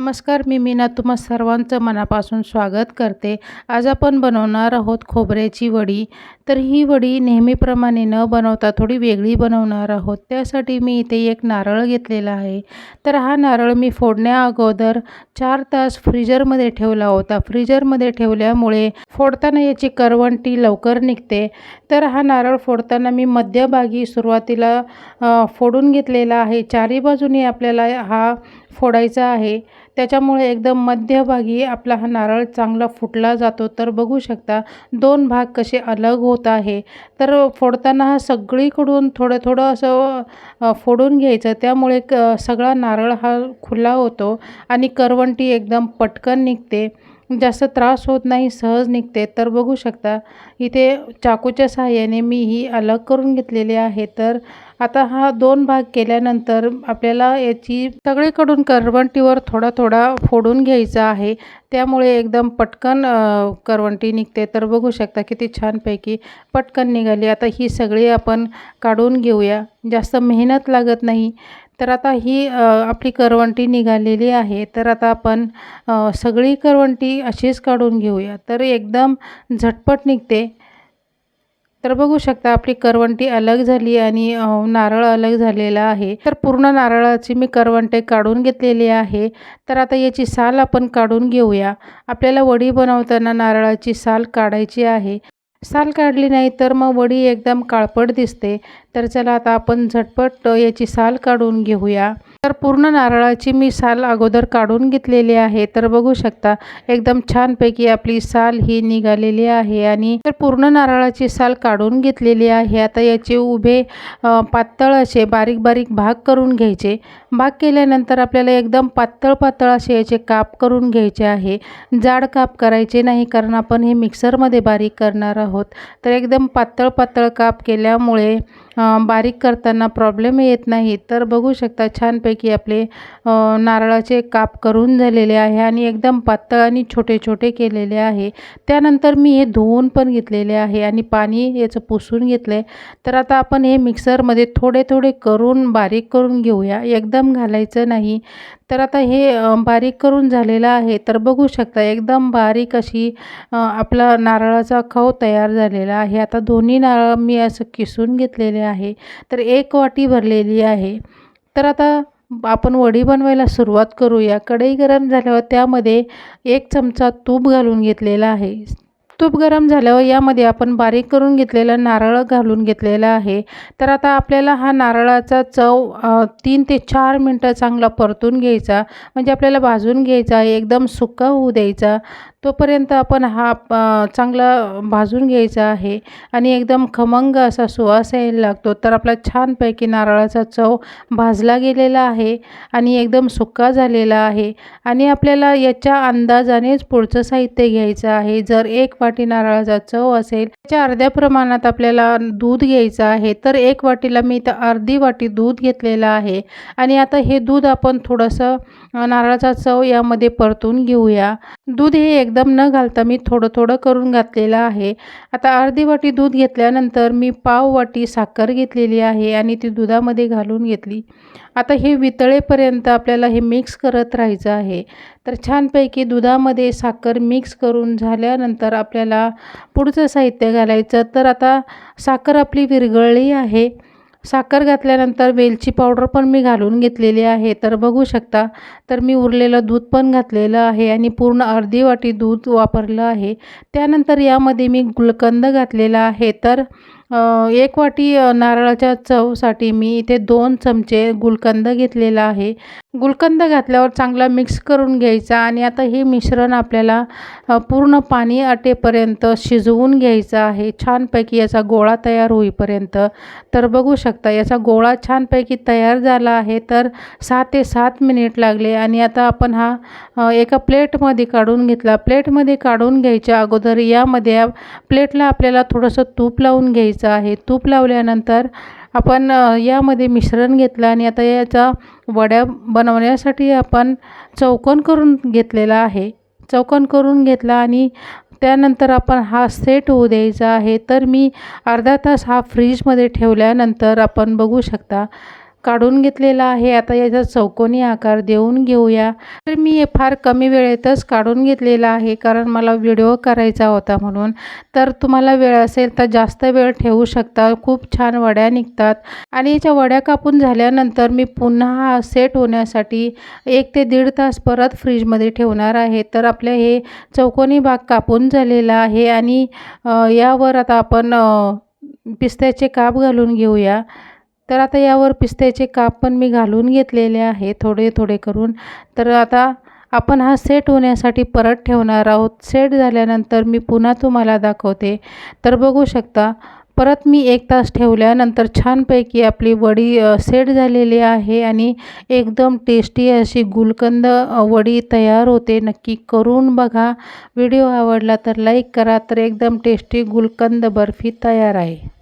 नमस्कार मी मीना. तुम्हा सर्वांचं मनापासून स्वागत करते. आज आपण बनवणार आहोत खोबऱ्याची वडी. तर ही वडी नेहमीप्रमाणे न बनवता थोडी वेगळी बनवणार आहोत. त्यासाठी मी इथे एक नारळ घेतलेला आहे. तर हा नारळ मी फोडण्या अगोदर चार तास फ्रीजरमध्ये ठेवला होता. फ्रीजरमध्ये ठेवल्यामुळे फोडताना याची करवंटी लवकर निघते. तर हा नारळ फोडताना मी मध्यभागी सुरुवातीला फोडून घेतलेला आहे. चारी बाजूने आपल्याला हा फोडायचा आहे. त्याच्यामुळे एकदम मध्यभागी आपला हा नारळ चांगला फुटला जातो. तर बघू शकता दोन भाग कसे अलग होत आहे. तर फोडताना हा सगळीकडून थोडं थोडं असं फोडून घ्यायचं. त्यामुळे क सगळा नारळ हा खुला होतो आणि करवंटी एकदम पटकन निघते. जास्त त्रास होत नाही सहज निघते. तर बघू शकता इथे चाकूच्या सहाय्याने मी ही अलग करून घेतलेली आहे. तर आता हा दोन भाग केल्यानंतर आपल्याला याची सगळीकडून करवंटीवर थोडा थोडा फोडून घ्यायचा आहे. त्यामुळे एकदम पटकन करवंटी निघते. तर बघू शकता किती छानपैकी पटकन निघाली. आता ही सगळी आपण काढून घेऊया. जास्त मेहनत लागत नाही. तर आता ही आपली करवंटी निघालेली आहे. तर आता आपण सगळी करवंटी अशीच काढून घेऊया. तर एकदम झटपट निघते. तर बघू शकता आपली करवंटी अलग झाली आणि नारळ अलग झालेला आहे. तर पूर्ण नारळाची मी करवंटे काढून घेतलेली आहे. तर आता याची साल आपण काढून घेऊया. आपल्याला वडी बनवताना नारळाची साल काढायची आहे. साल काढली नाही तर मग वडी एकदम काळपट दिसते. तर चला आता आपण झटपट याची साल काढून घेऊया. तर पूर्ण नारळाची मी साल अगोदर काढून घेतलेली आहे. तर बघू शकता एकदम छानपैकी आपली साल ही निघालेली आहे आणि तर पूर्ण नारळाची साल काढून घेतलेली आहे. आता याचे उभे पातळ असे बारीक बारीक भाग करून घ्यायचे. भाग केल्यानंतर आपल्याला एकदम पातळ पातळ असे याचे काप करून घ्यायचे आहे. जाड काप करायचे नाही कारण आपण हे मिक्सरमध्ये बारीक करणार आहोत. तर एकदम पातळ पातळ काप केल्यामुळे बारीक करताना प्रॉब्लेम येत नाही. तर बघू शकता छानपैकी आपले नारळाचे काप करून झालेले आहे आणि एकदम पातळ आणि छोटे छोटे केलेले आहे. त्यानंतर मी हे धुवून पण घेतलेले आहे आणि पाणी याचं पुसून घेतलं आहे तर आता आपण हे मिक्सरमध्ये थोडे थोडे करून बारीक करून घेऊया. एकदम घालायचं नाही. तर आता हे बारीक करून झालेलं आहे. तर बघू शकता एकदम बारीक अशी आपला नारळाचा खव तयार झालेला आहे. आता दोन्ही नारळ मी असं किसून घेतलेले आहे आहे. तर एक वाटी भरलेली आहे. तर आता आपण वडी बनवायला सुरुवात करूया. कढई गरम झाल्यावर त्यामध्ये एक चमचा तूप घालून घेतलेला आहे. तूप गरम झाल्यावर यामध्ये आपण बारीक करून घेतलेलं नारळ घालून घेतलेलं आहे. तर आता आपल्याला हा नारळाचा चव तीन ते चार मिनटं चांगला परतून घ्यायचा. म्हणजे आपल्याला भाजून घ्यायचा आहे एकदम सुका होऊ द्यायचा. तोपर्यंत आपण हा चांगला भाजून घ्यायचा आहे. आणि एकदम खमंग असा सुवास यायला लागतो. तर आपला छानपैकी नारळाचा चव भाजला गेलेला आहे आणि एकदम सुक्का झालेला आहे. आणि आपल्याला याच्या अंदाजानेच पुढचं साहित्य घ्यायचं आहे. जर एक वाटी नारळाचा चव असेल त्याच्या अर्ध्या प्रमाणात आपल्याला दूध घ्यायचं आहे. तर एक वाटीला मी इथं अर्धी वाटी दूध घेतलेलं आहे. आणि आता हे दूध आपण थोडंसं नारळाचा चव यामध्ये परतून घेऊया. दूध हे एकदम न घालता मी थोडं थोडं करून घातलेलं आहे. आता अर्धी वाटी दूध घेतल्यानंतर मी पाव वाटी साखर घेतलेली आहे आणि ती दुधामध्ये घालून घेतली. आता हे वितळेपर्यंत आपल्याला हे मिक्स करत राहायचं आहे. तर छानपैकी दुधामध्ये साखर मिक्स करून झाल्यानंतर आपल्याला पुढचं साहित्य घालायचं. तर आता साखर आपली विरघळली आहे. साखर घातल्यानंतर वेलची पावडर पण मी घालून घेतलेली आहे. तर बघू शकता तर मी उरलेलं दूध पण घातलेलं आहे आणि पूर्ण अर्धी वाटी दूध वापरलं आहे. त्यानंतर यामध्ये मी गुलकंद घातलेला आहे. तर एक वाटी नारळाच्या चवसाठी मी इथे दोन चमचे गुलकंद घेतलेला आहे. गुलकंद घातल्यावर चांगला मिक्स करून घ्यायचा आणि आता हे मिश्रण आपल्याला पूर्ण पाणी आटेपर्यंत शिजवून घ्यायचं आहे. छानपैकी याचा गोळा तयार होईपर्यंत. तर बघू शकता याचा गोळा छानपैकी तयार झाला आहे. तर सहा ते सात मिनिट लागले आणि आता आपण हा एका प्लेटमध्ये काढून घेतला. प्लेटमध्ये काढून घ्यायच्या अगोदर यामध्ये प्लेटला आपल्याला थोडंसं तूप लावून घ्यायचं आहे. तूप लावल्यानंतर आपण यामध्ये मिश्रण घेतलं आणि आता याचा वड्या बनवण्यासाठी आपण चौकोन करून घेतलेला आहे. चौकोन करून घेतला आणि त्यानंतर आपण हा सेट होऊ द्यायचा आहे. तर मी अर्धा तास हा फ्रीजमध्ये ठेवल्यानंतर आपण बघू शकता काढून घेतलेला आहे. आता याचा चौकोनी आकार देऊन घेऊया. तर मी हे फार कमी वेळेतच काढून घेतलेला आहे कारण मला व्हिडिओ करायचा होता म्हणून. तर तुम्हाला वेळ असेल तर जास्त वेळ ठेवू शकता. खूप छान वड्या निघतात. आणि याच्या वड्या कापून झाल्यानंतर मी पुन्हा हा सेट होण्यासाठी एक ते दीड तास परत फ्रीजमध्ये ठेवणार आहे. तर आपलं हे चौकोनी भाग कापून झालेला आहे आणि यावर आता आपण पिस्त्याचे काप घालून घेऊया. तर आता यावर पिस्त्याचे काप पण मी घालून घेतलेले आहे थोडे थोडे करून. तर आता आपण हा सेट होण्यासाठी परत ठेवणार आहोत. सेट झाल्यानंतर मी पुन्हा तुम्हाला दाखवते. तर बघू शकता परत मी एक तास ठेवल्यानंतर छानपैकी आपली वडी सेट झालेली आहे आणि एकदम टेस्टी अशी गुलकंद वडी तयार होते. नक्की करून बघा. व्हिडिओ आवडला तर लाईक करा. तर एकदम टेस्टी गुलकंद बर्फी तयार आहे.